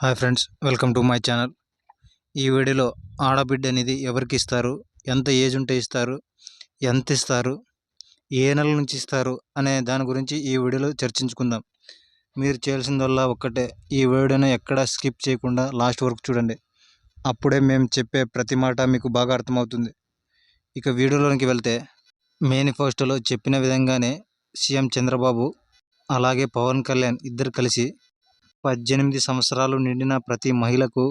Hi friends welcome to my channel. ఈ వీడియోలో ఆడబిడ్డ అనేది ఎవరికి ఇస్తారు ఎంత ఏజ్ ఉంటే ఇస్తారు ఎంత ఇస్తారు ఏ నెల నుంచి ఇస్తారు అనే దాని గురించి ఈ వీడియోలో చర్చించుకుందాం. మీరు చేయాల్సిందల్లా ఒక్కటే ఈ వీడియోని ఎక్కడ స్కిప్ చేయకుండా లాస్ట్ వరకు చూడండి. అప్పుడే మేము చెప్పే ప్రతి మాట మీకు బాగా అర్థమవుతుంది. ఇక వీడియోలోనికి వెళ్తే మేనిఫెస్టోలో చెప్పిన విధంగానే సీఎం చంద్రబాబు అలాగే పవన్ కళ్యాణ్ ఇద్దరు కలిసి పద్దెనిమిది సంవత్సరాలు నిండిన ప్రతి మహిళకు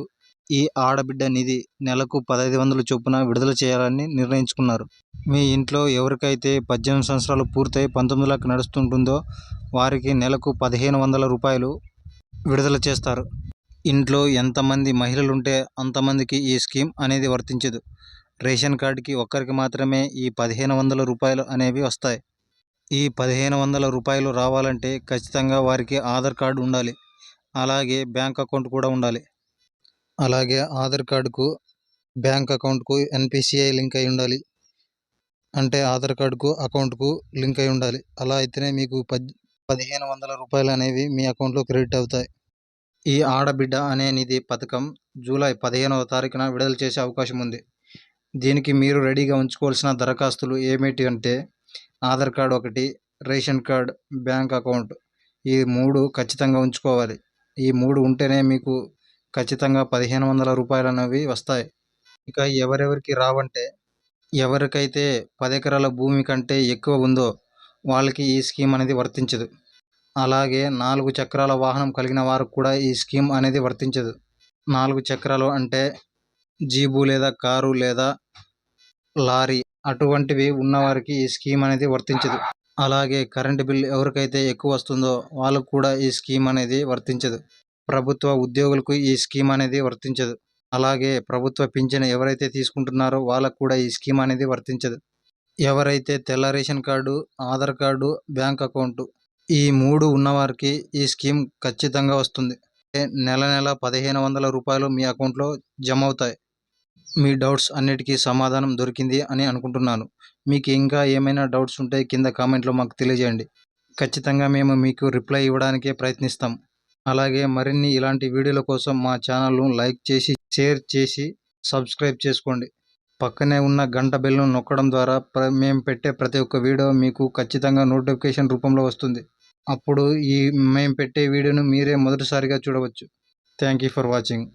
ఈ ఆడబిడ్డ నిధి నెలకు పదహైదు వందల చొప్పున విడుదల చేయాలని నిర్ణయించుకున్నారు. మీ ఇంట్లో ఎవరికైతే పద్దెనిమిది సంవత్సరాలు పూర్తయి పంతొమ్మిదిలోకి నడుస్తుంటుందో వారికి నెలకు పదిహేను వందల రూపాయలు విడుదల చేస్తారు. ఇంట్లో ఎంతమంది మహిళలు ఉంటే అంతమందికి ఈ స్కీమ్ అనేది వర్తించదు. రేషన్ కార్డుకి ఒక్కరికి మాత్రమే ఈ పదిహేను వందల రూపాయలు అనేవి వస్తాయి. ఈ పదిహేను వందల రూపాయలు రావాలంటే ఖచ్చితంగా వారికి ఆధార్ కార్డు ఉండాలి. అలాగే బ్యాంక్ అకౌంట్ కూడా ఉండాలి. అలాగే ఆధార్ కార్డుకు బ్యాంక్ అకౌంట్కు ఎన్పిసిఐ లింక్ అయి ఉండాలి. అంటే ఆధార్ కార్డుకు అకౌంట్కు లింక్ అయి ఉండాలి. అలా అయితేనే మీకు పద్ పదిహేను వందల రూపాయలు అనేవి మీ అకౌంట్లో క్రెడిట్ అవుతాయి. ఈ ఆడబిడ్డ అనే నిధి పథకం జూలై పదిహేనవ తారీఖున విడుదల చేసే అవకాశం ఉంది. దీనికి మీరు రెడీగా ఉంచుకోవాల్సిన దరఖాస్తులు ఏమిటి అంటే ఆధార్ కార్డు ఒకటి రేషన్ కార్డ్ బ్యాంక్ అకౌంట్ ఈ మూడు ఖచ్చితంగా ఉంచుకోవాలి. ఈ మూడు ఉంటేనే మీకు ఖచ్చితంగా పదిహేను వందల రూపాయలు అనేవి వస్తాయి. ఇక ఎవరెవరికి రావంటే ఎవరికైతే పది ఎకరాల భూమి కంటే ఎక్కువ ఉందో వాళ్ళకి ఈ స్కీమ్ అనేది వర్తించదు. అలాగే నాలుగు చక్రాల వాహనం కలిగిన వారికి కూడా ఈ స్కీమ్ అనేది వర్తించదు. నాలుగు చక్రాలు అంటే జీబు లేదా కారు లేదా లారీ అటువంటివి ఉన్నవారికి ఈ స్కీమ్ అనేది వర్తించదు. అలాగే కరెంటు బిల్ ఎవరికైతే ఎక్కువ వస్తుందో వాళ్ళకు కూడా ఈ స్కీమ్ అనేది వర్తించదు. ప్రభుత్వ ఉద్యోగులకు ఈ స్కీమ్ అనేది వర్తించదు. అలాగే ప్రభుత్వ పింఛను ఎవరైతే తీసుకుంటున్నారో వాళ్ళకు కూడా ఈ స్కీమ్ అనేది వర్తించదు. ఎవరైతే తెల్ల ration card Aadhaar card bank account ఈ మూడు ఉన్నవారికి ఈ స్కీమ్ ఖచ్చితంగా వస్తుంది. నెల నెల పదిహేను వందల రూపాయలు మీ అకౌంట్లో జమ అవుతాయి. మీ డౌట్స్ అన్నిటికీ సమాధానం దొరికింది అని అనుకుంటున్నాను. మీకు ఇంకా ఏమైనా డౌట్స్ ఉంటే కింద కామెంట్లో మాకు తెలియజేయండి. ఖచ్చితంగా మేము మీకు రిప్లై ఇవ్వడానికే ప్రయత్నిస్తాం. అలాగే మరిన్ని ఇలాంటి వీడియోల కోసం మా ఛానల్ను లైక్ చేసి షేర్ చేసి సబ్స్క్రైబ్ చేసుకోండి. పక్కనే ఉన్న గంట బెల్ను నొక్కడం ద్వారా ప్ర మేము పెట్టే ప్రతి ఒక్క వీడియో మీకు ఖచ్చితంగా నోటిఫికేషన్ రూపంలో వస్తుంది. అప్పుడు ఈ మేము పెట్టే వీడియోను మీరే మొదటిసారిగా చూడవచ్చు. Thank you for watching.